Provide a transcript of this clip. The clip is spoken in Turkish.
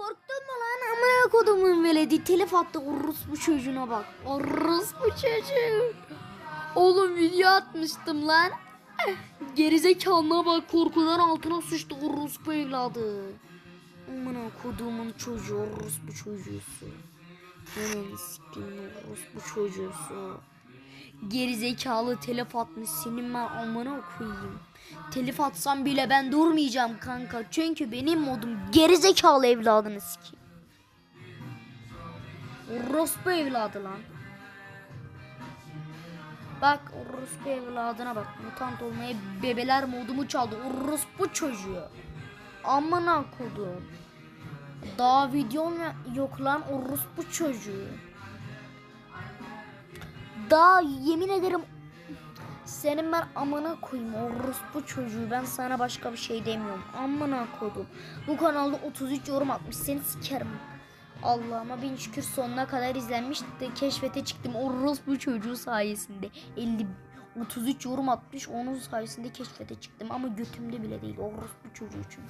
korktun mu lan? Amına kodumun veledi. Telef attı orospu çocuğuna bak. Orospu çocuğu. Oğlum video atmıştım lan. Gerizekalına bak korkudan altına sıçtı orospu evladı. Amına kodumun çocuğu orospu çocuğusu. Benim sikimin orospu çocuğusu. Gerizekalı telef atmış senin ben amına koyayım. Telif atsam bile ben durmayacağım kanka. Çünkü benim modum gerizekalı evladını sikeyim. Orospu evladı lan. Bak orospu evladına bak. Mutant olmaya bebeler modumu çaldı. Orospu çocuğu. Amına kodum. Daha videom yok lan orospu çocuğu. Daha yemin ederim senin ben amına koyayım orospu çocuğu ben sana başka bir şey demiyorum. Amına koydum. Bu kanalda 33 yorum atmış seni sikerim. Allah'ıma bin şükür sonuna kadar izlenmiş de keşfete çıktım orospu çocuğu sayesinde. 50 33 yorum atmış onun sayesinde keşfete çıktım ama götümde bile değil orospu çocuğu için